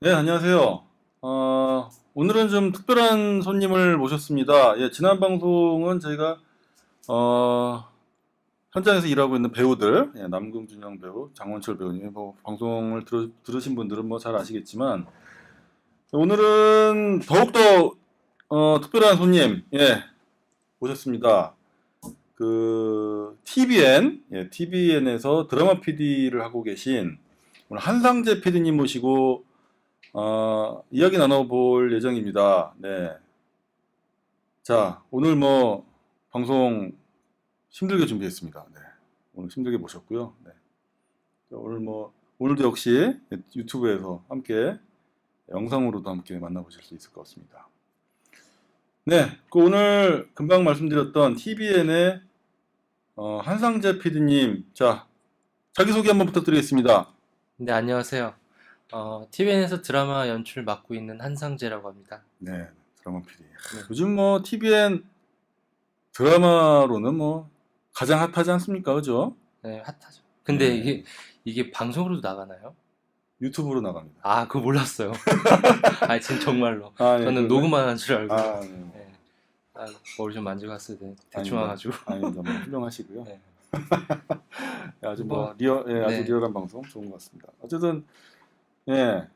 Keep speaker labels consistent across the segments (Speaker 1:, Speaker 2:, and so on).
Speaker 1: 네, 안녕하세요. 어, 오늘은 좀 특별한 손님을 모셨습니다. 예, 지난 방송은 저희가 어, 현장에서 일하고 있는 배우들, 예, 남궁준영 배우, 장원철 배우님, 뭐 방송을 들으, 들으신 분들은 뭐 잘 아시겠지만 오늘은 더욱더 어, 특별한 손님, 예, 모셨습니다. 그 TVN, 예, TVN에서 드라마 PD를 하고 계신 오늘 한상재 PD님 모시고 어, 이야기 나눠볼 예정입니다. 네. 자, 오늘 뭐, 방송 힘들게 준비했습니다. 네. 오늘 힘들게 모셨고요. 네. 자, 오늘 뭐, 오늘도 역시 유튜브에서 함께, 영상으로도 함께 만나보실 수 있을 것 같습니다. 네. 그 오늘 금방 말씀드렸던 TVN의 어, 한상재 PD님. 자, 자기 소개 한번 부탁드리겠습니다.
Speaker 2: 네, 안녕하세요. 어, TVN에서 드라마 연출 맡고 있는 한상재라고 합니다.
Speaker 1: 네, 드라마 PD. 요즘 뭐 TVN 드라마로는 뭐 가장 핫하지 않습니까? 그죠?
Speaker 2: 네, 핫하죠. 근데
Speaker 1: 네.
Speaker 2: 이게, 이게 방송으로도 나가나요?
Speaker 1: 유튜브로 나갑니다.
Speaker 2: 아, 그거 몰랐어요. 아니, 진 정말로.
Speaker 1: 아, 네,
Speaker 2: 저는
Speaker 1: 그러면-
Speaker 2: 녹음만 한 줄 알고.
Speaker 1: 아, 네.
Speaker 2: 네. 아, 머리 좀 만지고 왔어야 돼. 대충. 와가지고.
Speaker 1: 아닙니다. 뭐 훌륭하시고요.
Speaker 2: 네.
Speaker 1: 아주 뭐
Speaker 2: 뭐,
Speaker 1: 리얼, 예, 아주
Speaker 2: 네.
Speaker 1: 리얼한 방송 좋은 것 같습니다. 어쨌든 예.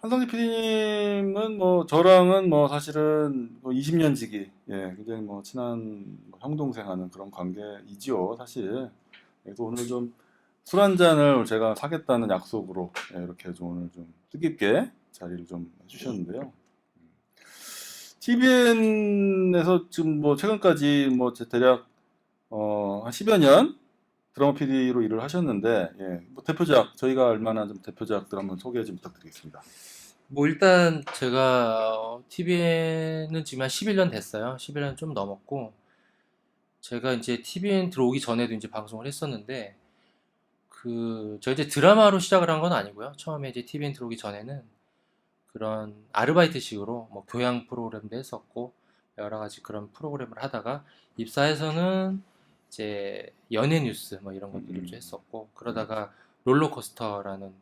Speaker 1: 한성재 PD님은 뭐 저랑은 뭐 사실은 뭐 20년 지기 예 굉장히 뭐 친한 뭐형 동생 하는 그런 관계이지요 사실 그래서 오늘 좀 술 한 잔을 제가 사겠다는 약속으로 예, 이렇게 좀 오늘 좀 뜻깊게 자리를 좀 해주셨는데요. TVN에서 지금 뭐 최근까지 뭐 제 대략 어 한 10여 년 드라마 PD로 일을 하셨는데, 예, 뭐 대표작, 저희가 알만한 좀 대표작들 한번 소개 좀 부탁드리겠습니다.
Speaker 2: 뭐, 일단 제가 TVN은 지금 한 11년 됐어요. 11년 좀 넘었고, 제가 이제 TVN 들어오기 전에도 이제 방송을 했었는데, 그, 저 이제 드라마로 시작을 한 건 아니고요. 처음에 이제 TVN 들어오기 전에는 그런 아르바이트식으로 뭐 교양 프로그램도 했었고, 여러 가지 그런 프로그램을 하다가 입사해서는 이제 연예 뉴스 뭐 이런 것들을
Speaker 1: 음.
Speaker 2: 좀 했었고, 그러다가 롤러코스터라는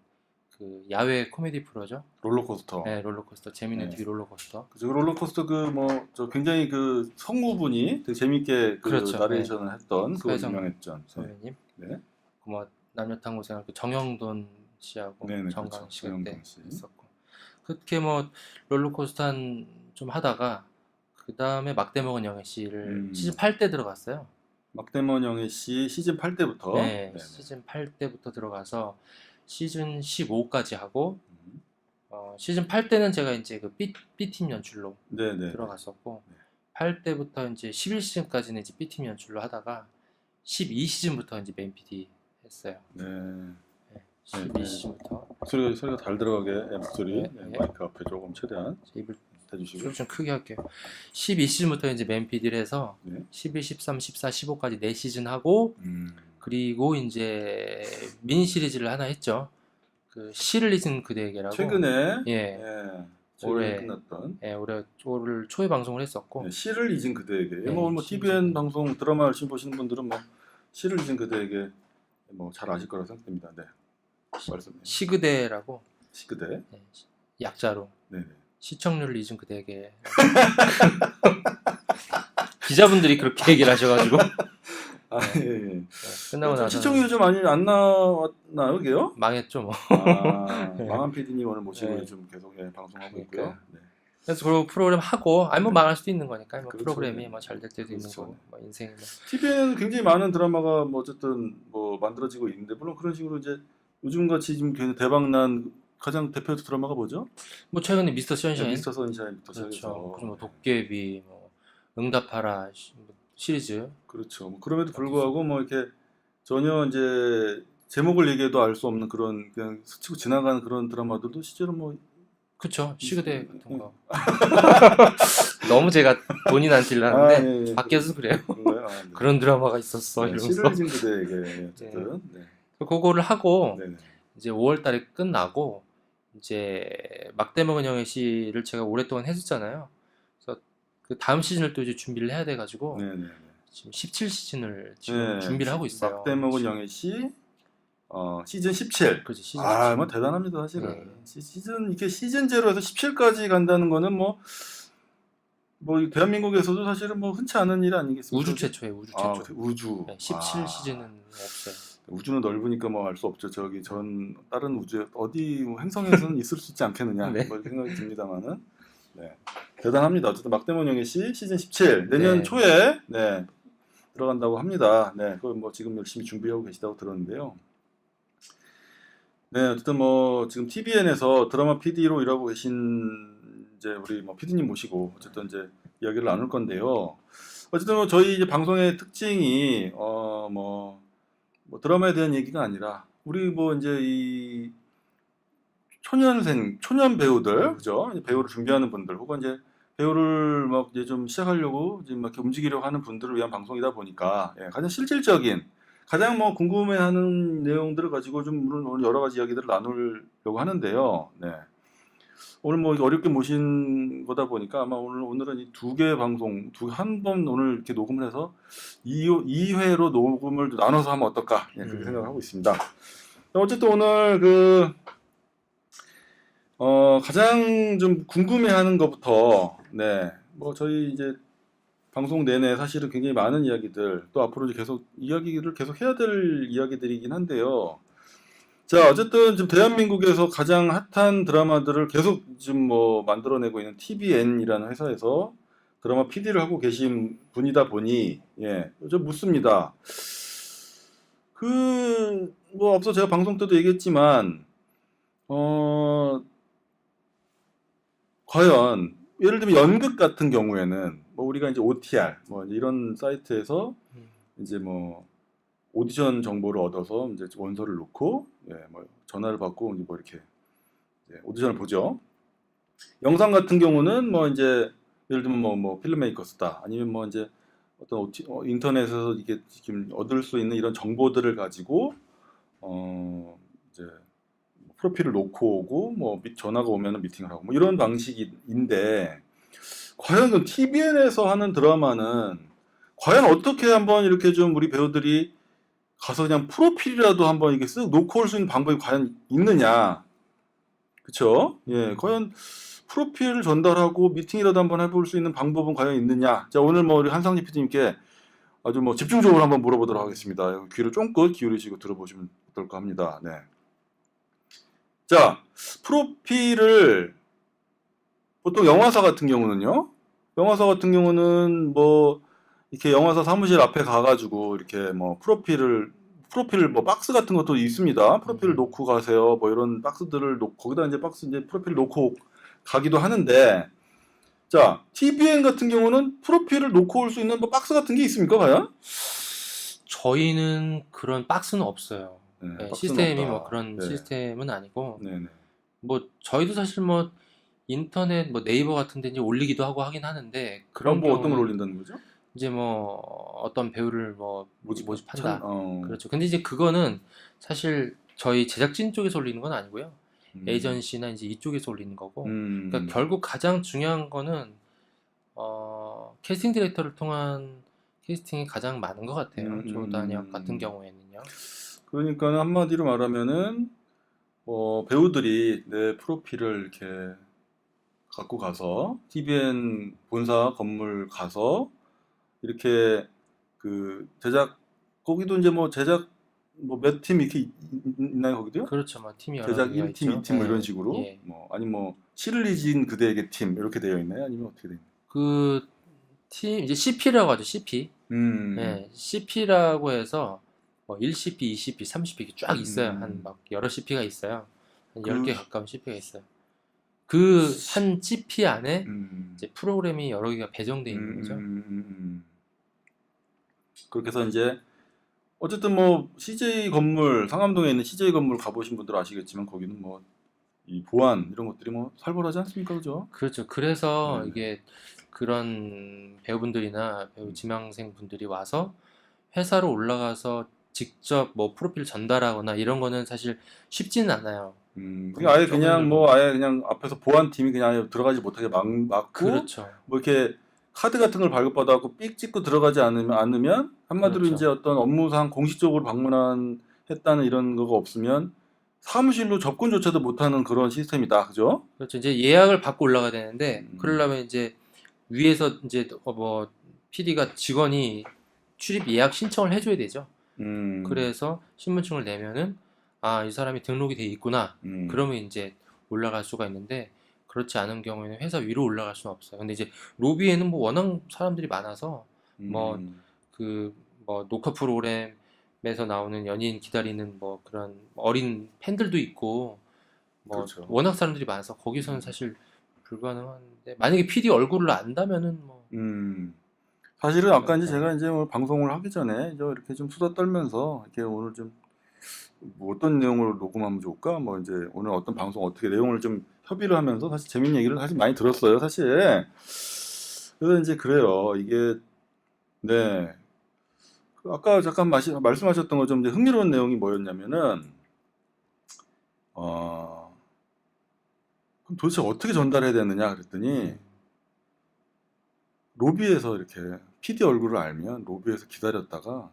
Speaker 2: 그 야외 코미디 프로죠.
Speaker 1: 롤러코스터.
Speaker 2: 네, 롤러코스터. 재밌는
Speaker 1: 네.
Speaker 2: TV 롤러코스터.
Speaker 1: 그죠, 롤러코스터 그 뭐, 저 굉장히 그 성우분이 되게 재밌게 그
Speaker 2: 그렇죠.
Speaker 1: 나레이션을 했던 그 유명했죠. 네.
Speaker 2: 선배님.
Speaker 1: 네.
Speaker 2: 그뭐 남녀탐구 생활 그 정영돈 씨하고
Speaker 1: 네네,
Speaker 2: 정강
Speaker 1: 그렇죠.
Speaker 2: 씨가 그때
Speaker 1: 정영돈 씨.
Speaker 2: 있었고. 그렇게 뭐 롤러코스터 한 좀 하다가 그 다음에 막대 먹은 영애 씨를
Speaker 1: 음.
Speaker 2: 시즌 8때 들어갔어요.
Speaker 1: 막대먼 영애 씨 시즌 8 때부터.
Speaker 2: 네,
Speaker 1: 네네.
Speaker 2: 시즌 8 때부터 들어가서 시즌 15까지 하고
Speaker 1: 음.
Speaker 2: 어, 시즌 8 때는 제가 이제 그 B, B팀 연출로
Speaker 1: 네네.
Speaker 2: 들어갔었고
Speaker 1: 네.
Speaker 2: 8 때부터 이제 11시즌까지는 이제 B팀 연출로 하다가 12시즌부터 이제 메인 PD 했어요.
Speaker 1: 네. 네,
Speaker 2: 12시즌부터
Speaker 1: 소리가, 소리가 잘 들어가게 예, 목소리
Speaker 2: 네,
Speaker 1: 네,
Speaker 2: 네.
Speaker 1: 마이크 앞에 조금 최대한
Speaker 2: 입을
Speaker 1: 대주시고.
Speaker 2: 좀, 좀 크게 할게요. 12시즌부터 이제 맨 PD를 해서
Speaker 1: 네.
Speaker 2: 11, 13, 14, 15까지 4시즌 하고
Speaker 1: 음.
Speaker 2: 그리고 이제 미니 시리즈를 하나 했죠. 그 시를 잊은 그대에게라고.
Speaker 1: 최근에
Speaker 2: 예.
Speaker 1: 예,
Speaker 2: 올해
Speaker 1: 끝났던
Speaker 2: 예, 올해 올 초에 방송을 했었고
Speaker 1: 네, 시를 잊은 그대에게
Speaker 2: 네,
Speaker 1: 뭐, 뭐
Speaker 2: 시를
Speaker 1: TVN 방송 드라마 열심히 보시는 분들은 뭐 시를 잊은 그대에게 뭐 잘 아실 거라고 생각됩니다. 네 말씀해
Speaker 2: 시그대라고
Speaker 1: 시 그대
Speaker 2: 예, 약자로
Speaker 1: 네네
Speaker 2: 시청률을 잊은 그대에게 기자분들이 그렇게 얘기를 하셔가지고
Speaker 1: 아 예, 예.
Speaker 2: 네, 끝나고 나서
Speaker 1: 시청률 좀 많이 안 나왔나요, 그게요?
Speaker 2: 망했죠 뭐.
Speaker 1: 아,
Speaker 2: 네.
Speaker 1: 망한 PD님 오늘 모시고
Speaker 2: 네.
Speaker 1: 좀 계속 예, 방송하고
Speaker 2: 그러니까요.
Speaker 1: 있고요. 네.
Speaker 2: 그래서 그 프로그램 하고 아니 뭐
Speaker 1: 네.
Speaker 2: 망할 수도 있는 거니까 뭐
Speaker 1: 그렇죠.
Speaker 2: 프로그램이
Speaker 1: 네.
Speaker 2: 뭐잘 될 때도 있는
Speaker 1: 그렇죠.
Speaker 2: 거고 뭐 인생이 뭐
Speaker 1: TVN은 굉장히 많은 드라마가 뭐 어쨌든 뭐 만들어지고 있는데 물론 그런 식으로 이제 요즘 같이 지금 대박난 가장 대표 드라마가 뭐죠?
Speaker 2: 뭐 최근에 미스터 선샤인
Speaker 1: 미스터 선샤인부터
Speaker 2: 그렇죠.
Speaker 1: 시작해서
Speaker 2: 그리고 뭐 도깨비 뭐 응답하라 시, 뭐 시리즈
Speaker 1: 그렇죠. 뭐 그럼에도 불구하고 뭐 이렇게 전혀 이제 제목을 얘기해도 알 수 없는 그런 그냥 스치고 지나가는 그런 드라마들도 실제로 뭐
Speaker 2: 그쵸 시그대
Speaker 1: 음,
Speaker 2: 같은 거 너무 제가 본인 안 틸라는데
Speaker 1: 예, 예.
Speaker 2: 밖에서 그래요
Speaker 1: 그런가요? 아, 네.
Speaker 2: 그런 드라마가 있었어
Speaker 1: 네,
Speaker 2: 이러면서
Speaker 1: 시를 잊은 그대에게 어쨌든 네.
Speaker 2: 그거를 하고
Speaker 1: 네. 네.
Speaker 2: 이제 5월달에 끝나고 이제 막대 먹은 영애 씨를 제가 오랫동안 했었잖아요 그래서 그 다음 시즌을 또 이제 준비를 해야 돼 가지고
Speaker 1: 네, 네, 네.
Speaker 2: 지금 17 시즌을 지금
Speaker 1: 네,
Speaker 2: 준비를 하고 있어요
Speaker 1: 막대 먹은 영애 씨 어, 시즌 17.
Speaker 2: 그렇지 시즌
Speaker 1: 아,
Speaker 2: 17.
Speaker 1: 뭐 대단합니다, 사실은.
Speaker 2: 네.
Speaker 1: 시- 시즌 이게 시즌 제로에서 17까지 간다는 거는 뭐 뭐, 이 대한민국에서도 사실은 뭐 흔치 않은 일 아니겠습니까?
Speaker 2: 우주 최초예요 우주 최초.
Speaker 1: 아, 우주.
Speaker 2: 네, 17
Speaker 1: 아,
Speaker 2: 시즌은 없어요.
Speaker 1: 우주는 넓으니까 뭐 알 수 없죠. 저기 전 다른 우주 어디 뭐 행성에서는 있을 수 있지 않겠느냐
Speaker 2: 네.
Speaker 1: 뭐 생각이 듭니다만은 네. 대단합니다. 어쨌든 막대문 영의 시 시즌 17 내년
Speaker 2: 네.
Speaker 1: 초에 네, 들어간다고 합니다. 네, 그걸 뭐 지금 열심히 준비하고 계시다고 들었는데요. 네, 어쨌든 뭐 지금 TVN에서 드라마 PD로 일하고 계신 이제 우리 뭐 PD님 모시고 어쨌든 이제 이야기를 나눌 건데요. 어쨌든 뭐 저희 이제 방송의 특징이 어뭐 뭐 드라마에 대한 얘기가 아니라 우리 뭐 이제 이 초년생 초년 배우들 그죠 이제 배우를 준비하는 분들 혹은 이제 배우를 막 이제 좀 시작하려고 지금 막 이렇게 움직이려고 하는 분들을 위한 방송이다 보니까 예, 가장 실질적인 가장 뭐 궁금해하는 내용들을 가지고 좀 물론 오늘 여러 가지 이야기들을 나누려고 하는데요. 네. 오늘 뭐 어렵게 모신 거다 보니까 아마 오늘 오늘은 이 두개 방송 두 한 번 오늘 이렇게 녹음을 해서 2, 2회로 녹음을 나눠서 하면 어떨까 예, 그렇게
Speaker 2: 음.
Speaker 1: 생각을 하고 있습니다. 어쨌든 오늘 그 어, 가장 좀 궁금해하는 것부터 네, 뭐 저희 이제 방송 내내 사실은 굉장히 많은 이야기들 또 앞으로 계속 이야기를 계속 해야 될 이야기들이긴 한데요. 자, 어쨌든 지금 대한민국에서 가장 핫한 드라마들을 계속 지금 뭐 만들어내고 있는 TVN이라는 회사에서 드라마 PD를 하고 계신 분이다 보니 예, 좀 묻습니다. 그 뭐 앞서 제가 방송 때도 얘기했지만 어 과연 예를 들면 연극 같은 경우에는 뭐 우리가 이제 OTR 뭐 이런 사이트에서
Speaker 2: 음.
Speaker 1: 이제 뭐 오디션 정보를 얻어서 이제 원서를 놓고 예, 뭐 전화를 받고 뭐 이렇게 이제 오디션을 보죠. 영상 같은 경우는 뭐 이제 예를 들면 뭐, 뭐 필름메이커스다 아니면 뭐 이제 어떤 OT, 어, 인터넷에서 이게 지금 얻을 수 있는 이런 정보들을 가지고 어 이제 프로필을 놓고 오고 뭐 미- 전화가 오면은 미팅을 하고 뭐 이런 방식인데 과연 그 TVN에서 하는 드라마는 과연 어떻게 한번 이렇게 좀 우리 배우들이 가서 그냥 프로필이라도 한번 이게 쓱 놓고 올 수 있는 방법이 과연 있느냐 그쵸? 예, 과연 프로필을 전달하고 미팅이라도 한번 해볼 수 있는 방법은 과연 있느냐 자 오늘 뭐 우리 한상진 PD님께 아주 뭐 집중적으로 한번 물어보도록 하겠습니다 귀를 쫑긋 기울이시고 들어보시면 어떨까 합니다 네. 자 프로필을 보통 영화사 같은 경우는요. 영화사 같은 경우는 뭐 이렇게 영화사 사무실 앞에 가가지고 이렇게 뭐 프로필을 프로필 뭐 박스 같은 것도 있습니다. 프로필을
Speaker 2: 음.
Speaker 1: 놓고 가세요. 뭐 이런 박스들을 놓고 거기다 이제 박스 이제 프로필 놓고 가기도 하는데 자 TVN 같은 경우는 프로필을 놓고 올 수 있는 뭐 박스 같은 게 있습니까, 과연?
Speaker 2: 저희는 그런 박스는 없어요.
Speaker 1: 네,
Speaker 2: 네,
Speaker 1: 박스는
Speaker 2: 시스템이
Speaker 1: 없다.
Speaker 2: 뭐 그런
Speaker 1: 네.
Speaker 2: 시스템은 아니고
Speaker 1: 네네.
Speaker 2: 뭐 저희도 사실 뭐 인터넷 뭐 네이버 같은 데 이제 올리기도 하고 하긴 하는데
Speaker 1: 그럼
Speaker 2: 그런
Speaker 1: 뭐 어떤 걸 올린다는 거죠?
Speaker 2: 이제 뭐 어떤 배우를 뭐
Speaker 1: 모집
Speaker 2: 모집한다.
Speaker 1: 어,
Speaker 2: 그렇죠. 근데 이제 그거는 사실 저희 제작진 쪽에서 올리는 건 아니고요.
Speaker 1: 음.
Speaker 2: 에이전시나 이제 이쪽에서 올리는 거고.
Speaker 1: 음.
Speaker 2: 그러니까 결국 가장 중요한 거는 어, 캐스팅 디렉터를 통한 캐스팅이 가장 많은 것 같아요.
Speaker 1: 음,
Speaker 2: 조단역
Speaker 1: 음.
Speaker 2: 같은 경우에는요.
Speaker 1: 그러니까 한마디로 말하면은 어, 배우들이 내 프로필을 이렇게 갖고 가서 TVN 본사 건물 가서 이렇게 그 제작 거기도 이제 뭐 제작 뭐 몇 팀 이렇게 있- 있나요 거기도요?
Speaker 2: 그렇죠. 뭐 팀이 여러
Speaker 1: 제작
Speaker 2: 개가
Speaker 1: 1팀,
Speaker 2: 있죠.
Speaker 1: 2팀 뭐
Speaker 2: 예,
Speaker 1: 이런 식으로
Speaker 2: 예.
Speaker 1: 뭐 아니 뭐 시를리진 그대에게 팀 이렇게 되어 있나요? 아니면 어떻게 되나요?
Speaker 2: 그팀 이제 CP라고 하죠. CP.
Speaker 1: 음.
Speaker 2: 예, CP라고 해서 뭐 1CP, 2CP, 3CP 이렇게 쫙 있어요.
Speaker 1: 음.
Speaker 2: 한막 여러 CP가 있어요. 한
Speaker 1: 그-
Speaker 2: 10개 가까운 CP가 있어요. 그 한 CP 안에
Speaker 1: 음.
Speaker 2: 이제 프로그램이 여러 개가 배정돼 있는
Speaker 1: 음,
Speaker 2: 거죠.
Speaker 1: 음, 음, 음. 그렇게 해서 이제 어쨌든 뭐 CJ 건물 상암동에 있는 CJ 건물 가보신 분들 아시겠지만 거기는 뭐 이 보안 이런 것들이 뭐 살벌하지 않습니까, 그죠?
Speaker 2: 그렇죠. 그래서
Speaker 1: 네.
Speaker 2: 이게 그런 배우분들이나 배우 지망생 분들이 와서 회사로 올라가서 직접 뭐 프로필 전달하거나 이런 거는 사실 쉽지는 않아요.
Speaker 1: 음, 그게 아예 그냥
Speaker 2: 좀-
Speaker 1: 뭐 아예 그냥 앞에서 보안 팀이 그냥 들어가지 못하게 막 막고
Speaker 2: 그렇죠.
Speaker 1: 뭐 이렇게 카드 같은 걸 발급받아갖고 삑 찍고 들어가지 않으면, 않으면 한마디로
Speaker 2: 그렇죠.
Speaker 1: 이제 어떤 업무상 공식적으로 방문한 했다는 이런 거가 없으면 사무실로 접근조차도 못하는 그런 시스템이다, 그죠?
Speaker 2: 그렇죠. 이제 예약을 받고 올라가야 되는데
Speaker 1: 음.
Speaker 2: 그러려면 이제 위에서 이제 어, 뭐 PD가 직원이 출입 예약 신청을 해줘야 되죠.
Speaker 1: 음,
Speaker 2: 그래서 신분증을 내면은 아 이 사람이 등록이 돼 있구나.
Speaker 1: 음,
Speaker 2: 그러면 이제 올라갈 수가 있는데 그렇지 않은 경우에는 회사 위로 올라갈 수는 없어요. 근데 이제 로비에는 뭐 워낙 사람들이 많아서 뭐
Speaker 1: 음,
Speaker 2: 그뭐 녹화 프로그램에서 나오는 연예인 기다리는 뭐 그런 어린 팬들도 있고 뭐
Speaker 1: 그렇죠.
Speaker 2: 워낙 사람들이 많아서 거기서는 사실 불가능한데 만약에 PD 얼굴을 안다면은 뭐
Speaker 1: 음. 사실은 아까 이제. 제가 이제 오늘 방송을 하기 전에 이제 이렇게 좀 수다 떨면서 이렇게 오늘 좀 뭐 어떤 내용을 녹음하면 좋을까? 뭐 이제 오늘 어떤 방송 어떻게 내용을 좀 협의를 하면서 사실 재밌는 얘기를 사실 많이 들었어요, 사실. 그래서 이제 그래요. 이게 네. 그 아까 잠깐 마시, 말씀하셨던 거좀 이제 흥미로운 내용이 뭐였냐면은 어 그럼 도대체 어떻게 전달해야 되느냐 그랬더니 로비에서 이렇게 PD 얼굴을 알면 로비에서 기다렸다가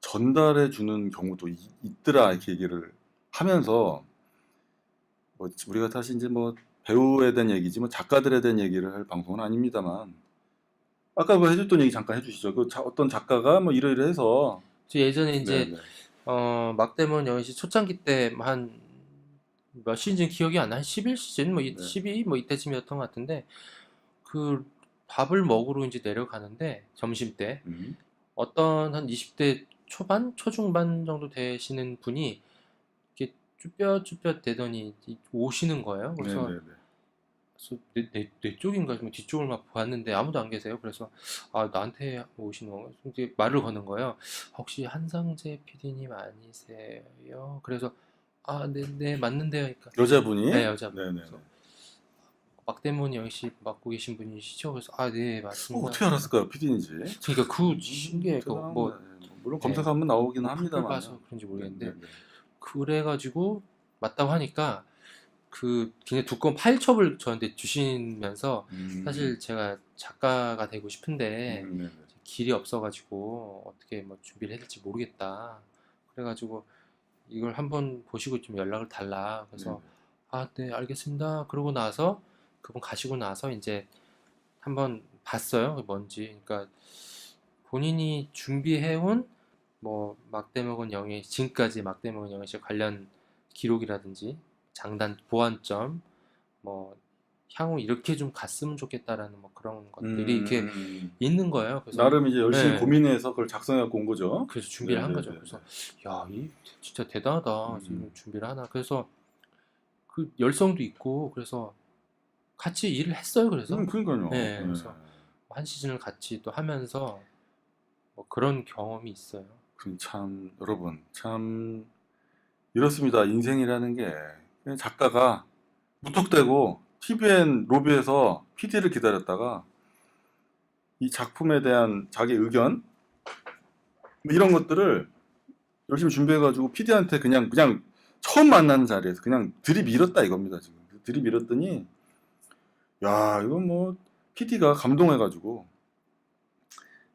Speaker 1: 전달해 주는 경우도 이- 있더라 이렇게 얘기를 하면서 뭐 우리가 사실 이제 뭐 배우에 대한 얘기지 뭐 작가들에 대한 얘기를 할 방송은 아닙니다만 아까 뭐 해줬던 얘기 잠깐 해주시죠. 그 자- 어떤 작가가 뭐 이러이러 해서
Speaker 2: 저 예전에 이제
Speaker 1: 네, 네.
Speaker 2: 어 막대문 영희씨 초창기 때 한 몇 시즌 기억이 안 나. 한 11시즌 뭐 이-
Speaker 1: 네.
Speaker 2: 12, 뭐 이때쯤이었던 것 같은데 그 밥을 먹으러 이제 내려가는데 점심 때
Speaker 1: 음,
Speaker 2: 어떤 한 20대 초반, 초중반 정도 되시는 분이 쭈뼛쭈뼛 대더니 이- 오시는 거예요.
Speaker 1: 네,
Speaker 2: 그래서
Speaker 1: 네, 네.
Speaker 2: 그래서 내, 내, 내 쪽인가 좀 뒤쪽을 막 봤는데 아무도 안 계세요. 그래서 아 나한테 오시는 건가? 이제 말을 거는 거예요. 혹시 한상재 PD님 아니세요? 그래서 아 네네 맞는데요. 그러니까
Speaker 1: 여자분이
Speaker 2: 네 여자분.
Speaker 1: 네, 네, 네.
Speaker 2: 그래서 막대문 영씨 맡고 계신 분이시죠? 그래서 아네
Speaker 1: 어,
Speaker 2: 맞습니다.
Speaker 1: 어 떻게 알았을까요, PD인지?
Speaker 2: 그러니까 그 신기해. 그뭐
Speaker 1: 물론
Speaker 2: 네.
Speaker 1: 검색하면 나오긴
Speaker 2: 뭐
Speaker 1: 합니다만.
Speaker 2: 풀 봐서 그런지 모르겠는데
Speaker 1: 네, 네, 네.
Speaker 2: 그래가지고 맞다고 하니까 그 굉장히 두꺼운 파일첩을 저한테 주시면서
Speaker 1: 음,
Speaker 2: 사실 제가 작가가 되고 싶은데
Speaker 1: 음, 네, 네.
Speaker 2: 길이 없어가지고 어떻게 뭐 준비를 해야 될지 모르겠다. 그래가지고 이걸 한번 보시고 좀 연락을 달라. 그래서 아, 네, 알겠습니다. 그러고 나서 그분 가시고 나서 이제 한번 봤어요. 뭔지. 그러니까 본인이 준비해온 뭐 막대먹은 영예 지금까지 막대먹은 영예 씨 관련 기록이라든지 장단 보완점 뭐 향후 이렇게 좀 갔으면 좋겠다라는 뭐 그런 것들이 이렇게
Speaker 1: 음,
Speaker 2: 있는 거예요. 그래서
Speaker 1: 나름 이제 열심히
Speaker 2: 네.
Speaker 1: 고민해서 그걸 작성해 갖고 온 거죠.
Speaker 2: 그래서 준비를 한
Speaker 1: 네,
Speaker 2: 거죠.
Speaker 1: 네, 네,
Speaker 2: 그래서 야, 이 진짜 대단하다.
Speaker 1: 음.
Speaker 2: 지금 준비를 하나. 그래서 그 열성도 있고 그래서 같이 일을 했어요. 그래서
Speaker 1: 음, 그러니까요.
Speaker 2: 네, 그래서 한 시즌을 같이 또 하면서 뭐 그런 경험이 있어요.
Speaker 1: 그참 여러분 참 이렇습니다. 인생이라는 게 작가가 무턱대고 TVN 로비에서 PD를 기다렸다가 이 작품에 대한 자기 의견 뭐 이런 것들을 열심히 준비해가지고 PD한테 그냥 그냥 처음 만나는 자리에서 그냥 들이밀었다 이겁니다 지금 들이밀었더니 야 이건 뭐 PD가 감동해가지고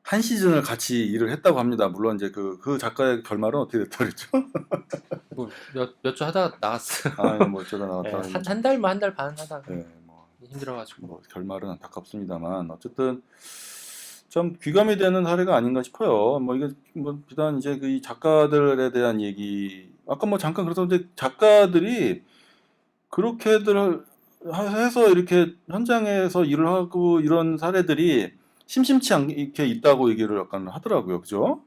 Speaker 1: 한 시즌을 같이 일을 했다고 합니다. 물론 이제 그, 그 작가의 결말은 어떻게 됐다 그랬죠?
Speaker 2: 뭐몇 주 하다가 나갔어요.
Speaker 1: 아, 뭐 어쩌다 나왔다.
Speaker 2: 한한 달만 한달 반 하다가
Speaker 1: 네, 뭐,
Speaker 2: 힘들어가지고
Speaker 1: 뭐 결말은 안타깝습니다만 어쨌든 좀 귀감이 되는 사례가 아닌가 싶어요. 뭐 이게 뭐 비단 이제 그 이 작가들에 대한 얘기 아까 뭐 잠깐 그래서 이제 작가들이 그렇게들 해서 이렇게 현장에서 일을 하고 이런 사례들이 심심치 않게 있다고 얘기를 약간 하더라고요. 그죠?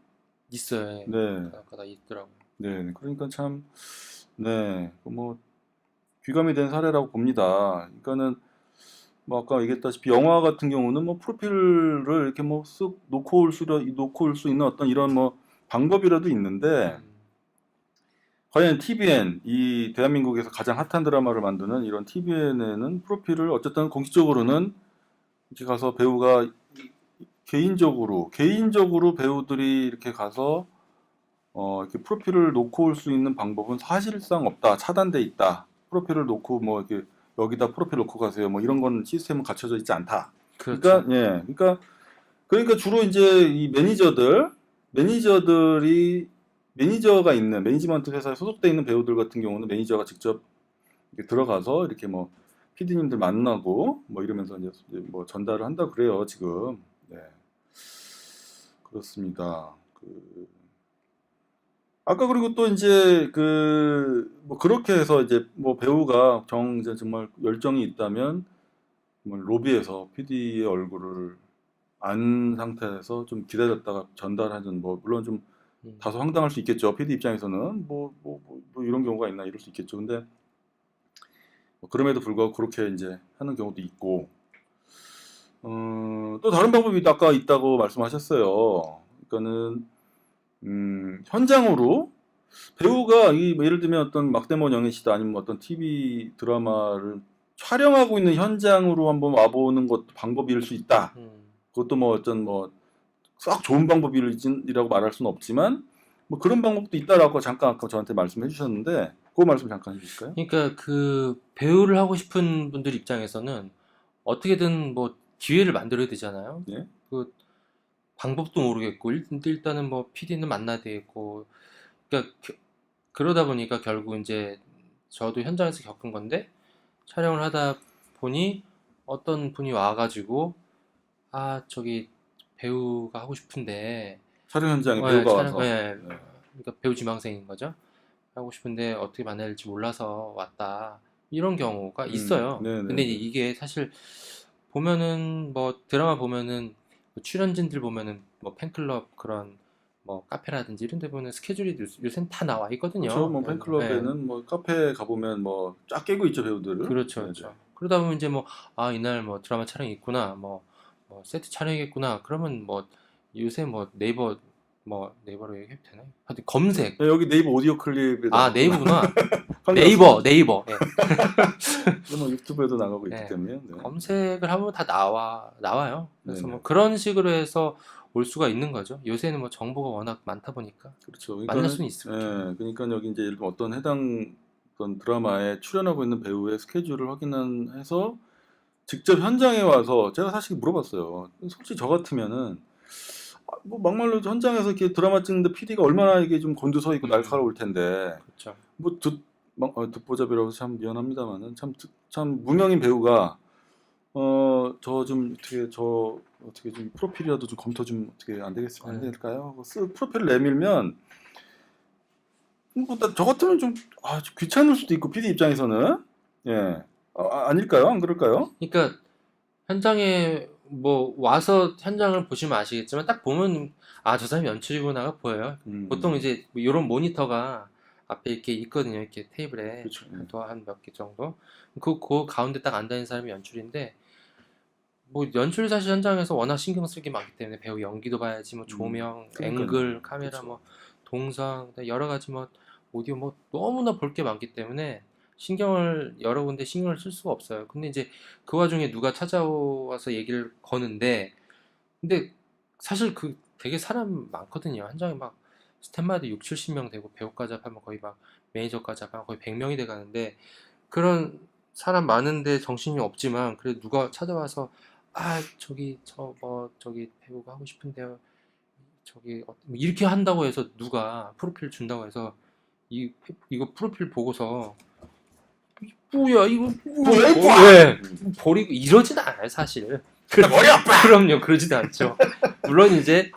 Speaker 2: 있어요.
Speaker 1: 네.
Speaker 2: 아까 다 있더라고.
Speaker 1: 네, 그러니까 참, 네, 그뭐 귀감이 된 사례라고 봅니다. 그러니까는 뭐 아까 얘기했다시피 영화 같은 경우는 뭐 프로필을 이렇게 뭐 쓱 놓고 올 수, 놓고 올 수 있는 어떤 이런 뭐 방법이라도 있는데
Speaker 2: 음,
Speaker 1: 과연 TVN 이 대한민국에서 가장 핫한 드라마를 만드는 이런 TVN에는 프로필을 어쨌든 공식적으로는 이렇게 가서 배우가 개인적으로 개인적으로 배우들이 이렇게 가서 어 이렇게 프로필을 놓고 올 수 있는 방법은 사실상 없다. 차단돼 있다. 프로필을 놓고 뭐 이렇게 여기다 프로필 놓고 가세요. 뭐 이런 건 시스템은 갖춰져 있지 않다.
Speaker 2: 그렇죠.
Speaker 1: 그러니까 예 그러니까 그러니까 주로 이제 이 매니저들 매니저들이 매니저가 있는 매니지먼트 회사에 소속돼 있는 배우들 같은 경우는 매니저가 직접 이렇게 들어가서 이렇게 뭐 PD님들 만나고 뭐 이러면서 이제 뭐 전달을 한다 그래요 지금. 네. 그렇습니다. 그 아까 그리고 또 이제 그 뭐 그렇게 해서 이제 뭐 배우가 정 이제 정말 열정이 있다면 뭐 로비에서 PD의 얼굴을 안 상태에서 좀 기다렸다가 전달하는 뭐 물론 좀
Speaker 2: 음.
Speaker 1: 다소 황당할 수 있겠죠. PD 입장에서는 뭐, 뭐, 뭐, 뭐 이런 경우가 있나 이럴 수 있겠죠. 근데 뭐 그럼에도 불구하고 그렇게 이제 하는 경우도 있고 어, 또 다른 방법이 아까 있다고 말씀하셨어요. 그러니까는 음, 현장으로 배우가 이, 뭐 예를 들면 어떤 막대먼 영애시다 아니면 어떤 TV 드라마를 촬영하고 있는 현장으로 한번 와보는 것도 방법일 수 있다.
Speaker 2: 음.
Speaker 1: 그것도 뭐 어떤 뭐 썩 좋은 방법이라고 말할 수는 없지만 뭐 그런 방법도 있다라고 잠깐 아까 저한테 말씀해 주셨는데 그 말씀 잠깐 해주실까요?
Speaker 2: 그러니까 그 배우를 하고 싶은 분들 입장에서는 어떻게든 뭐 기회를 만들어야 되잖아요.
Speaker 1: 예.
Speaker 2: 그 방법도 모르겠고 일- 일단은 뭐 PD는 만나야 되겠고 그러니까 겨- 그러다 보니까 결국 이제 저도 현장에서 겪은 건데 촬영을 하다 보니 어떤 분이 와가지고 아 저기 배우가 하고 싶은데
Speaker 1: 촬영 현장에
Speaker 2: 어,
Speaker 1: 배우가
Speaker 2: 촬영-
Speaker 1: 와서
Speaker 2: 예,
Speaker 1: 네.
Speaker 2: 그러니까 배우 지망생인 거죠. 하고 싶은데 어떻게 만나야 될지 몰라서 왔다. 이런 경우가
Speaker 1: 음,
Speaker 2: 있어요.
Speaker 1: 네네.
Speaker 2: 근데 이게 사실 보면은 뭐 드라마 보면은 뭐 출연진들 보면은 뭐 팬클럽 그런 뭐 카페라든지 이런 데 보면 스케줄이 요- 요새는 다 나와 있거든요.
Speaker 1: 그렇죠. 뭐
Speaker 2: 네.
Speaker 1: 팬클럽에는 뭐 카페 가보면 뭐 쫙 깨고 있죠 배우들을.
Speaker 2: 그렇죠,
Speaker 1: 네네.
Speaker 2: 그렇죠. 그러다 보면 이제 뭐, 아, 이날 뭐 드라마 촬영이 있구나, 뭐, 뭐 세트 촬영이겠구나. 그러면 뭐, 요새 뭐 네이버, 뭐 네이버로 얘기해도 되나요? 하여튼 검색.
Speaker 1: 네, 여기 네이버 오디오 클립에
Speaker 2: 아, 네이버구나. 네이버, 네이버. 예.
Speaker 1: 뭐 유튜브에도 나가고 있기
Speaker 2: 네.
Speaker 1: 때문에 네.
Speaker 2: 검색을 하면 다 나와, 나와요. 그래서
Speaker 1: 네네.
Speaker 2: 뭐 그런 식으로 해서 올 수가 있는 거죠. 요새는 뭐 정보가 워낙 많다 보니까.
Speaker 1: 그렇죠.
Speaker 2: 만날 수는 있을.
Speaker 1: 예, 그러니까 여기 이제 어떤 해당 어떤 드라마에 출연하고 있는 배우의 스케줄을 확인해서 직접 현장에 와서 제가 사실 물어봤어요. 솔직히 저 같으면은 아, 뭐 막말로 현장에서 이렇게 드라마 찍는데 PD가 얼마나 이게 좀 곤두서 있고
Speaker 2: 음.
Speaker 1: 날카로울 텐데
Speaker 2: 그렇죠.
Speaker 1: 뭐 듣, 막, 어, 듣보잡이라고 참 미안합니다만은 참, 듣- 참 무명인 배우가 어 저 좀 어떻게 저 어떻게 좀 프로필이라도 좀 검토 좀 어떻게 안 되겠어 안
Speaker 2: 네.
Speaker 1: 될까요? 하고 쓰 프로필을 내밀면 뭐저 같으면 좀, 아, 좀 귀찮을 수도 있고 PD 입장에서는 예 어, 아, 아닐까요? 안 그럴까요?
Speaker 2: 그러니까 현장에 뭐 와서 현장을 보시면 아시겠지만 딱 보면 아, 저 사람이 연출이구나가 보여요.
Speaker 1: 음,
Speaker 2: 보통 이제 뭐 이런 모니터가 앞에 이렇게 있거든요. 이렇게 테이블에
Speaker 1: 그렇죠. 예.
Speaker 2: 한몇 개 정도. 그, 그 가운데 딱 앉아 있는 사람이 연출인데 뭐 연출 사실 현장에서 워낙 신경 쓸 게 많기 때문에 배우 연기도 봐야지 뭐 조명,
Speaker 1: 그러니까요.
Speaker 2: 앵글, 카메라
Speaker 1: 그렇죠.
Speaker 2: 뭐 동성 여러 가지 뭐 오디오 뭐 너무나 볼 게 많기 때문에 신경을 여러 군데 신경을 쓸 수가 없어요. 근데 이제 그 와중에 누가 찾아와서 얘기를 거는데 근데 사실 그 되게 사람 많거든요. 현장에 막 스태프마다 6, 70명 되고 배우까지 합하면 거의 막 매니저까지 합하면 거의 100명이 돼 가는데 그런 사람 많은데 정신이 없지만 그래 누가 찾아와서 아 저기 저 뭐 저기 배우가 하고 싶은데요. 저기 어- 이렇게 한다고 해서 누가 프로필 준다고 해서 이 이거 프로필 보고서 이 뭐야 이거
Speaker 1: 왜
Speaker 2: 뭐,
Speaker 1: 봐?
Speaker 2: 왜
Speaker 1: 음.
Speaker 2: 버리고 이러진 않아요 사실.
Speaker 1: 머리 아파.
Speaker 2: 그럼요 그러지도 않죠. 물론 이제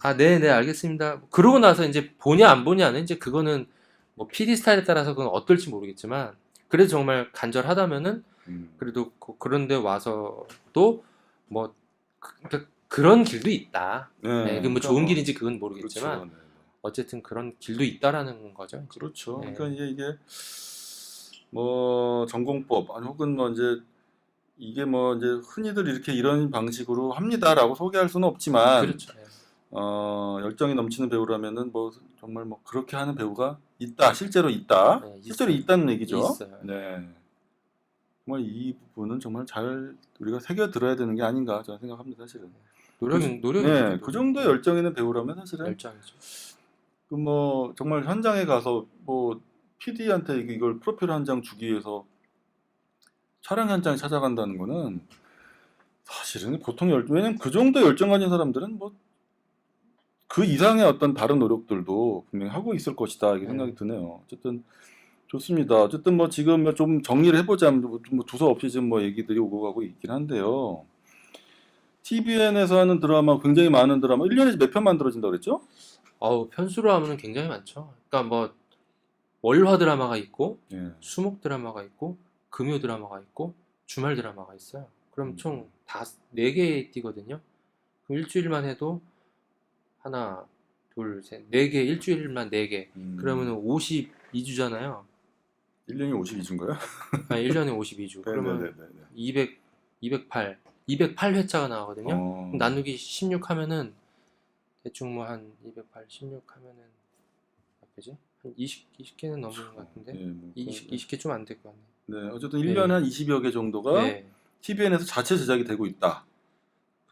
Speaker 2: 아네네 알겠습니다. 그러고 나서 이제 보냐 안 보냐는 이제 그거는 뭐 PD 스타일에 따라서 그건 어떨지 모르겠지만 그래도 정말 간절하다면은
Speaker 1: 음.
Speaker 2: 그래도 그- 그런데 와서도 뭐 그, 그러니까 그런 길도 있다.
Speaker 1: 네,
Speaker 2: 네, 뭐
Speaker 1: 그러니까
Speaker 2: 좋은
Speaker 1: 뭐,
Speaker 2: 길인지 그건 모르겠지만
Speaker 1: 그렇죠. 네, 네.
Speaker 2: 어쨌든 그런 길도 있다라는 거죠.
Speaker 1: 그렇죠.
Speaker 2: 네.
Speaker 1: 그러니까 이게 이게 뭐 전공법 아니 혹은 뭐 이제 이게 뭐 이제 흔히들 이렇게 이런 방식으로 합니다라고 소개할 수는 없지만
Speaker 2: 그렇죠. 네.
Speaker 1: 어 열정이 넘치는 배우라면은 뭐 정말 뭐 그렇게 하는 배우가 있다 실제로 있다
Speaker 2: 네,
Speaker 1: 실제로
Speaker 2: 있어요.
Speaker 1: 있다는 얘기죠.
Speaker 2: 있어요.
Speaker 1: 네. 정말 이 부분은 정말 잘 우리가 새겨 들어야 되는 게 아닌가 저는 생각합니다 사실은.
Speaker 2: 노력은 노력이
Speaker 1: 네, 그 정도 열정 있는 배우라면 사실은
Speaker 2: 열정이죠.
Speaker 1: 그 뭐 정말 현장에 가서 뭐 PD한테 이걸 프로필 한 장 주기 위해서 촬영 현장에 찾아간다는 거는 사실은 보통 열 왜냐면 그 정도 열정 가진 사람들은 뭐 그 이상의 어떤 다른 노력들도 분명히 하고 있을 것이다 이렇게
Speaker 2: 네.
Speaker 1: 생각이 드네요. 어쨌든 좋습니다. 어쨌든 뭐 지금 좀 정리를 해보자면 뭐 두서 없이 지금 뭐 얘기들이 오고 가고 있긴 한데요. TVN에서 하는 드라마 굉장히 많은 드라마 1년에 몇 편 만들어진다 그랬죠?
Speaker 2: 어우, 편수로 하면은 굉장히 많죠. 그러니까 뭐 월화 드라마가 있고
Speaker 1: 예.
Speaker 2: 수목 드라마가 있고 금요 드라마가 있고 주말 드라마가 있어요. 그럼
Speaker 1: 음.
Speaker 2: 총다 네 개 뛰거든요. 그럼 일주일만 해도 하나, 둘, 셋, 네 개, 일주일만 네 개.
Speaker 1: 음.
Speaker 2: 그러면은 52주잖아요.
Speaker 1: 1년이 52주인가요?
Speaker 2: 아니, 1년에 52주. 그러면
Speaker 1: 네네네네.
Speaker 2: 200, 208, 208회차가 나오거든요.
Speaker 1: 어.
Speaker 2: 나누기 16 하면은 대충 뭐 한 208, 16 하면은 몇 개지? 한 20, 20개는 넘는 것 같은데.
Speaker 1: 예, 뭐
Speaker 2: 20,
Speaker 1: 그런-
Speaker 2: 20개 좀 안 될 것 같네.
Speaker 1: 네, 어쨌든
Speaker 2: 네.
Speaker 1: 1년에 한 20여 개 정도가
Speaker 2: 네.
Speaker 1: TVN에서 자체 제작이 되고 있다.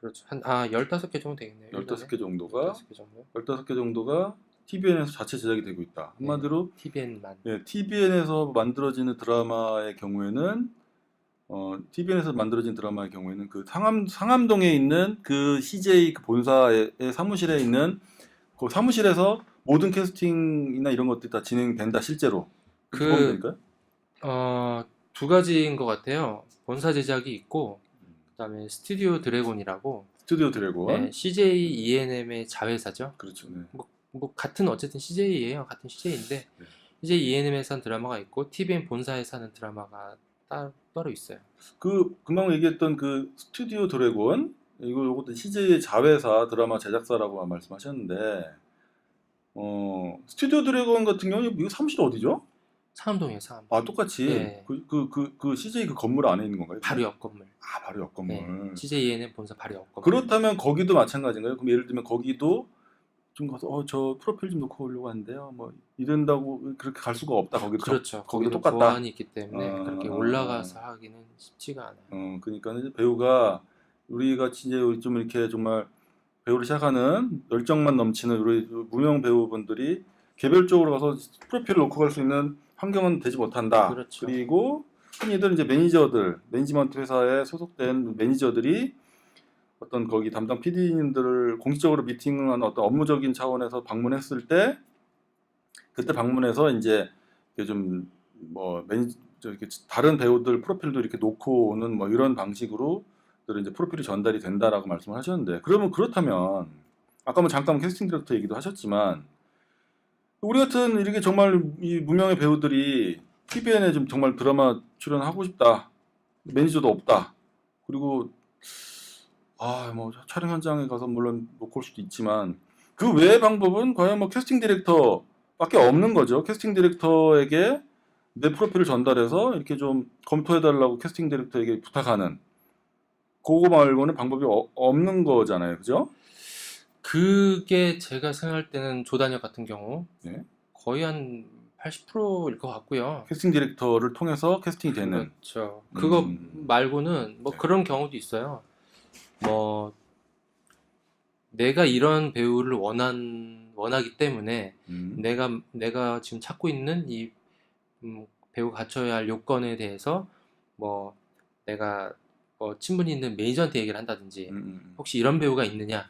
Speaker 2: 그렇죠. 한, 아, 15개 정도 되겠네요.
Speaker 1: 15개 정도가
Speaker 2: 15개 정도.
Speaker 1: 15개 정도가 TVN에서 자체 제작이 되고 있다. 한마디로
Speaker 2: TVN만.
Speaker 1: 예, TVN에서 만들어지는 드라마의 경우에는 어, TVN에서 만들어진 드라마의 경우에는 그 상암 상암동에 있는 그 CJ 그 본사의 사무실에 있는 그 사무실에서 모든 캐스팅이나 이런 것들이 다 진행된다 실제로.
Speaker 2: 그-? 어, 두 가지인 것 같아요. 본사 제작이 있고, 그다음에 스튜디오 드래곤이라고
Speaker 1: 스튜디오 드래곤.
Speaker 2: 네, CJ ENM의 자회사죠.
Speaker 1: 그렇죠. 네.
Speaker 2: 뭐 같은 어쨌든 CJ예요. 같은 CJ인데
Speaker 1: 네.
Speaker 2: CJ ENM에서 하는 드라마가 있고 TVN 본사에서 하는 드라마가 따, 따로 있어요.
Speaker 1: 그 금방 얘기했던 그 스튜디오 드래곤 이거 요것도 CJ의 자회사 드라마 제작사라고 말씀하셨는데 어 스튜디오 드래곤 같은 경우는 이거 사무실 어디죠?
Speaker 2: 상암동이에요, 상암.
Speaker 1: 아 똑같이
Speaker 2: 네.
Speaker 1: 그 그 그 그 CJ 그 건물 안에 있는 건가요?
Speaker 2: 바로 옆 건물.
Speaker 1: 아 바로 옆 건물.
Speaker 2: 네. CJ ENM 본사 바로 옆 건물.
Speaker 1: 그렇다면 거기도 마찬가지인가요? 그럼 예를 들면 거기도 좀 가서 어 저 프로필 좀 놓고 오려고 하는데요. 뭐 이런다고 그렇게 갈 수가 없다. 거기도
Speaker 2: 그렇죠.
Speaker 1: 거기도
Speaker 2: 거기도
Speaker 1: 똑같다.
Speaker 2: 보안이 있기 때문에
Speaker 1: 아,
Speaker 2: 그렇게
Speaker 1: 아,
Speaker 2: 올라가서 하기는 쉽지가 않아요.
Speaker 1: 어, 그러니까 배우가 우리가 이제 좀 이렇게 정말 배우를 시작하는 열정만 넘치는 우리 무명 배우분들이 개별적으로 가서 프로필을 놓고 갈 수 있는 환경은 되지 못한다.
Speaker 2: 그렇죠.
Speaker 1: 리고 흔히들 이제 매니저들, 매니지먼트 회사에 소속된 매니저들이 어떤 거기 담당 PD님들을 공식적으로 미팅하는 어떤 업무적인 차원에서 방문했을 때 그때 방문해서 이제 좀뭐 매니 저 이렇게 다른 배우들 프로필도 이렇게 놓고 오는 뭐 이런 방식으로 들 이제 프로필이 전달이 된다라고 말씀을 하셨는데 그러면 그렇다면 아까 뭐 잠깐 캐스팅 디렉터 얘기도 하셨지만 우리 같은 이렇게 정말 이 무명의 배우들이 TVN에 좀 정말 드라마 출연하고 싶다 매니저도 없다 그리고 아 뭐 촬영 현장에 가서 물론 놓고 올 수도 있지만 그 외의 방법은 과연 뭐 캐스팅 디렉터밖에 없는 거죠. 캐스팅 디렉터에게 내 프로필을 전달해서 이렇게 좀 검토해달라고 캐스팅 디렉터에게 부탁하는 그거 말고는 방법이 어- 없는 거잖아요, 그죠?
Speaker 2: 그게 제가 생각할 때는 조단역 같은 경우
Speaker 1: 네.
Speaker 2: 거의 한 80%일 것 같고요.
Speaker 1: 캐스팅 디렉터를 통해서 캐스팅이 되는.
Speaker 2: 그렇죠. 그거
Speaker 1: 음.
Speaker 2: 말고는 뭐
Speaker 1: 네.
Speaker 2: 그런 경우도 있어요. 뭐 내가 이런 배우를 원한 원하기 때문에
Speaker 1: 음.
Speaker 2: 내가 내가 지금 찾고 있는 이 음, 배우 갖춰야 할 요건에 대해서 뭐 내가 뭐 친분이 있는 매니저한테 얘기를 한다든지
Speaker 1: 음, 음.
Speaker 2: 혹시 이런 배우가 있느냐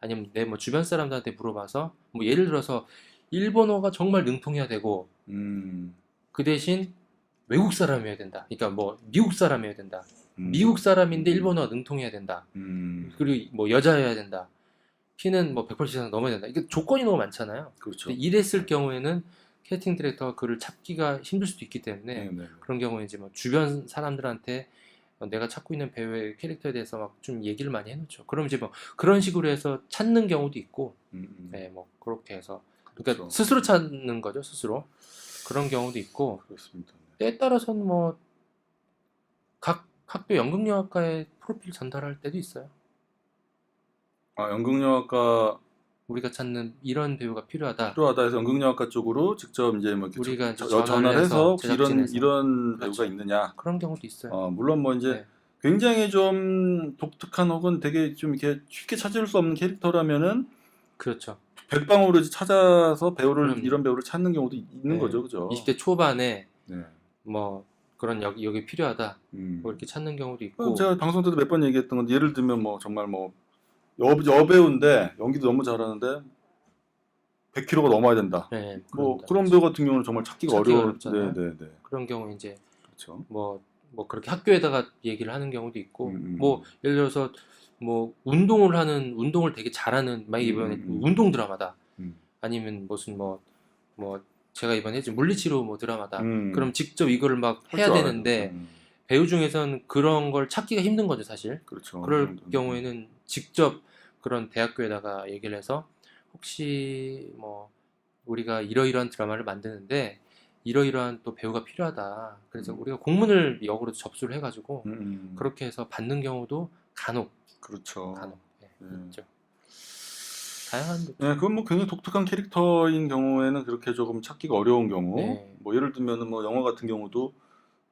Speaker 2: 아니면 내 뭐 주변 사람들한테 물어봐서 뭐 예를 들어서 일본어가 정말 능통해야 되고
Speaker 1: 음.
Speaker 2: 그 대신 외국 사람이어야 된다. 그러니까 뭐 미국 사람이어야 된다.
Speaker 1: 음.
Speaker 2: 미국 사람인데 일본어 능통해야 된다.
Speaker 1: 음.
Speaker 2: 그리고 뭐 여자여야 된다. 키는 뭐 180 이상 넘어야 된다. 이게 조건이 너무 많잖아요.
Speaker 1: 그렇죠.
Speaker 2: 이랬을 경우에는 캐스팅 디렉터가 그를 찾기가 힘들 수도 있기 때문에
Speaker 1: 네, 네.
Speaker 2: 그런 경우에 이제 뭐 주변 사람들한테 어, 내가 찾고 있는 배우의 캐릭터에 대해서 막 좀 얘기를 많이 해놓죠. 그럼 이제 뭐 그런 식으로 해서 찾는 경우도 있고,
Speaker 1: 음, 음.
Speaker 2: 네, 뭐 그렇게 해서 그러니까
Speaker 1: 그렇죠.
Speaker 2: 스스로 찾는 거죠, 스스로 그런 경우도 있고
Speaker 1: 그렇습니다.
Speaker 2: 때에 따라서는 뭐 각 학교 연극영화과에 프로필 전달할 때도 있어요.
Speaker 1: 아, 연극영화과
Speaker 2: 우리가 찾는 이런 배우가 필요하다.
Speaker 1: 필요하다 해서 연극영화과 쪽으로 직접 이제 뭐
Speaker 2: 우리가
Speaker 1: 저-
Speaker 2: 이제
Speaker 1: 저-
Speaker 2: 전화를 해서
Speaker 1: 혹시 이런
Speaker 2: 제작진에서.
Speaker 1: 이런
Speaker 2: 그렇죠.
Speaker 1: 배우가 있느냐.
Speaker 2: 그런 경우도 있어요.
Speaker 1: 어, 물론 뭐 이제
Speaker 2: 네.
Speaker 1: 굉장히 좀 독특한 혹은 되게 좀 이렇게 쉽게 찾을 수 없는 캐릭터라면은
Speaker 2: 그렇죠.
Speaker 1: 백방으로 이제 찾아서 배우를
Speaker 2: 그럼요.
Speaker 1: 이런 배우를 찾는 경우도 있는
Speaker 2: 네.
Speaker 1: 거죠, 그죠?
Speaker 2: 20대 초반에
Speaker 1: 네.
Speaker 2: 뭐 그런 여기 여기 필요하다.
Speaker 1: 음.
Speaker 2: 뭐 이렇게 찾는 경우도
Speaker 1: 어,
Speaker 2: 있고.
Speaker 1: 제가 방송 때도 몇 번 얘기했던 건데 예를 들면 뭐 정말 뭐 여, 여배우인데 연기도 너무 잘하는데 100kg가 넘어야 된다.
Speaker 2: 네,
Speaker 1: 뭐
Speaker 2: 그런
Speaker 1: 그런 배우 같은 경우는 정말 찾기가
Speaker 2: 찾기가
Speaker 1: 어려운.
Speaker 2: 어렵잖아요.
Speaker 1: 네, 네, 네.
Speaker 2: 그런 경우 이제
Speaker 1: 그렇죠.
Speaker 2: 뭐, 뭐 그렇게 학교에다가 얘기를 하는 경우도 있고,
Speaker 1: 음, 음.
Speaker 2: 뭐 예를 들어서 뭐 운동을 하는 운동을 되게 잘하는 막 이번에
Speaker 1: 음, 음.
Speaker 2: 운동 드라마다
Speaker 1: 음.
Speaker 2: 아니면 무슨 뭐 뭐 제가 이번에 했지 물리치료 뭐 드라마다
Speaker 1: 음.
Speaker 2: 그럼 직접 이거를 막
Speaker 1: 할
Speaker 2: 해야
Speaker 1: 줄 알아야
Speaker 2: 되는데
Speaker 1: 돼. 음,
Speaker 2: 배우 중에서는 그런 걸 찾기가 힘든 거죠 사실
Speaker 1: 그렇죠.
Speaker 2: 그럴
Speaker 1: 음, 음.
Speaker 2: 경우에는 직접 그런 대학교에다가 얘기를 해서 혹시 뭐 우리가 이러이러한 드라마를 만드는데 이러이러한 또 배우가 필요하다 그래서
Speaker 1: 음.
Speaker 2: 우리가 공문을 역으로 접수를 해가지고
Speaker 1: 음, 음.
Speaker 2: 그렇게 해서 받는 경우도 간혹
Speaker 1: 그렇죠.
Speaker 2: 간혹 네,
Speaker 1: 네.
Speaker 2: 있죠. 다양한
Speaker 1: 네, 그건 뭐 굉장히 독특한 캐릭터인 경우에는 그렇게 조금 찾기가 어려운 경우.
Speaker 2: 네.
Speaker 1: 뭐 예를 들면은 뭐 영화 같은 경우도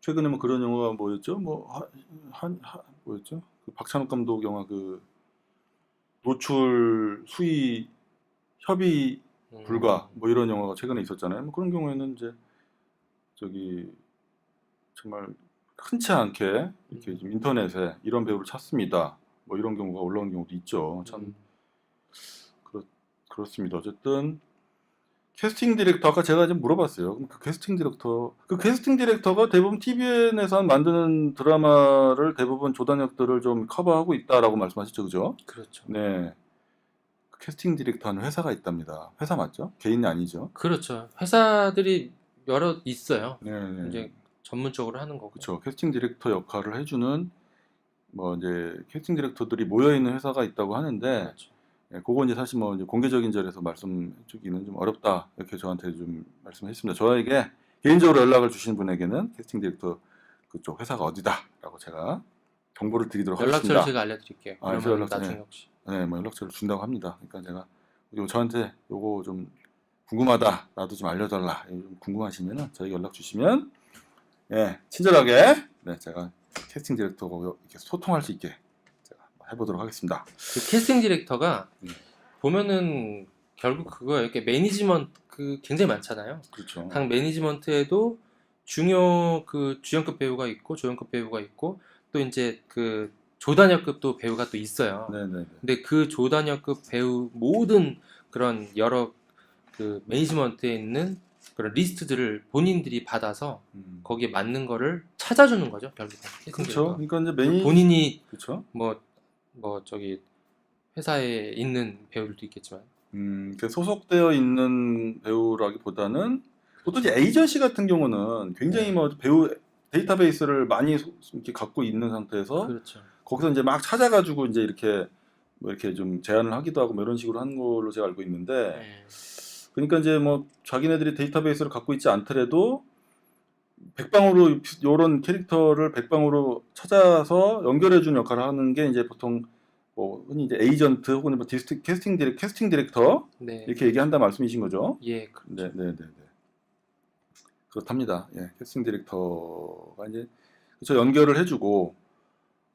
Speaker 1: 최근에 뭐 그런 영화가 뭐였죠? 뭐한 뭐였죠? 그 박찬욱 감독 영화 그 노출 수위 협의
Speaker 2: 음,
Speaker 1: 불가 뭐 이런 영화가 최근에 있었잖아요. 뭐 그런 경우에는 이제 저기 정말 흔치 않게 이렇게 좀 인터넷에 이런 배우를 찾습니다. 뭐 이런 경우가 올라온 경우도 있죠. 참
Speaker 2: 음,
Speaker 1: 그렇습니다. 어쨌든 캐스팅 디렉터 아까 제가 좀 물어봤어요. 그럼 그 캐스팅 디렉터 그 캐스팅 디렉터가 대부분 TVN에서 만드는 드라마를 대부분 조단역들을 좀 커버하고 있다라고 말씀하셨죠, 그죠?
Speaker 2: 그렇죠.
Speaker 1: 네. 그 캐스팅 디렉터는 회사가 있답니다. 회사 맞죠? 개인이 아니죠?
Speaker 2: 그렇죠. 회사들이 여러 있어요.
Speaker 1: 네, 네.
Speaker 2: 이제 전문적으로 하는 거고.
Speaker 1: 그렇죠. 캐스팅 디렉터 역할을 해주는 뭐 이제 캐스팅 디렉터들이 모여 있는 회사가 있다고 하는데
Speaker 2: 그렇죠.
Speaker 1: 예, 그거 이제 사실 뭐 이제 공개적인 자리에서 말씀해주기는 좀 어렵다 이렇게 저한테 좀 말씀했습니다. 저에게 개인적으로 연락을 주신 분에게는 캐스팅 디렉터 그쪽 회사가 어디다라고 제가 정보를 드리도록
Speaker 2: 연락처를
Speaker 1: 하겠습니다.
Speaker 2: 제가 알려드릴게요.
Speaker 1: 아, 연락처,
Speaker 2: 나중에
Speaker 1: 네.
Speaker 2: 혹시.
Speaker 1: 네, 뭐 연락처를 준다고 합니다. 그러니까 제가 요 저한테 요거 좀 궁금하다, 나도 좀 알려달라, 이거 좀 궁금하시면은 저에게 연락 주시면 예 친절하게 네 제가 캐스팅 디렉터하고 이렇게 소통할 수 있게 해보도록 하겠습니다.
Speaker 2: 그 캐스팅 디렉터가
Speaker 1: 음.
Speaker 2: 보면은 결국 그거예요. 이렇게 매니지먼트 그 굉장히 많잖아요.
Speaker 1: 그렇죠.
Speaker 2: 각 매니지먼트에도 중요 그 주연급 배우가 있고 조연급 배우가 있고 또 이제 그 조단역급도 배우가 또 있어요.
Speaker 1: 네네네.
Speaker 2: 근데 그 조단역급 배우 모든 그런 여러 그 매니지먼트에 있는 그런 리스트들을 본인들이 받아서
Speaker 1: 음.
Speaker 2: 거기에 맞는 거를 찾아주는 거죠. 캐스팅
Speaker 1: 그렇죠. 그러니까 이제 매니
Speaker 2: 본인이
Speaker 1: 그렇죠.
Speaker 2: 뭐 뭐 저기 회사에 있는 배우들도 있겠지만
Speaker 1: 음, 그 소속되어 있는 배우라기보다는 보통 이제 에이전시 같은 경우는 굉장히
Speaker 2: 네.
Speaker 1: 뭐 배우 데이터베이스를 많이 소- 이렇게 갖고 있는 상태에서
Speaker 2: 그렇죠.
Speaker 1: 거기서 이제 막 찾아가지고 이제 이렇게 뭐 이렇게 좀 제안을 하기도 하고 뭐 이런 식으로 하는 걸로 제가 알고 있는데
Speaker 2: 네.
Speaker 1: 그러니까 이제 뭐 자기네들이 데이터베이스를 갖고 있지 않더라도 백방으로 이런 캐릭터를 백방으로 찾아서 연결해 주는 역할을 하는 게 이제 보통 뭐 흔히 이제 에이전트 혹은 뭐 디스트, 캐스팅 디렉 캐스팅 디렉터
Speaker 2: 네.
Speaker 1: 이렇게 얘기한다 말씀이신 거죠?
Speaker 2: 예. 그-
Speaker 1: 네, 네, 네, 네. 그렇답니다. 예, 캐스팅 디렉터가 이제 저 연결을 해주고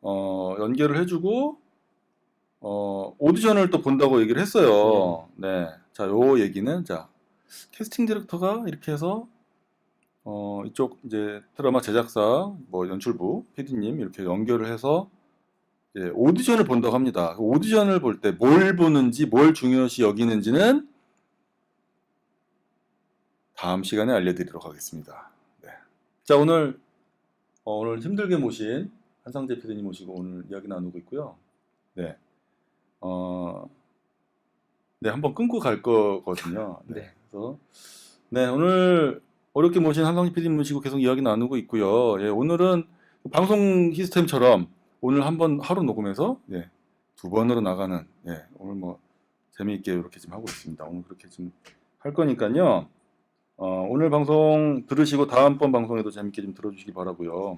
Speaker 1: 어 연결을 해주고 어 오디션을 또 본다고 얘기를 했어요. 네, 자, 요 얘기는 자 캐스팅 디렉터가 이렇게 해서 어 이쪽 이제 드라마 제작사 뭐 연출부 PD님 이렇게 연결을 해서 이제 오디션을 본다고 합니다. 그 오디션을 볼 때 뭘 보는지 뭘 중요시 여기는지는 다음 시간에 알려드리도록 하겠습니다. 네. 자 오늘 어, 오늘 힘들게 모신 한상재 PD님 모시고 오늘 이야기 나누고 있고요. 네, 어, 네 한번 끊고 갈 거거든요. 네.
Speaker 2: 네.
Speaker 1: 그래서 네 오늘 어렵게 모신 한상재 PD님 모시고 계속 이야기 나누고 있고요. 예, 오늘은 방송 시스템처럼 오늘 한 번 하루 녹음해서 예, 두 번으로 나가는 예, 오늘 뭐 재미있게 이렇게 좀 하고 있습니다. 오늘 그렇게 좀할 거니까요. 어, 오늘 방송 들으시고 다음번 방송에도 재밌게 좀 들어주시기 바라고요.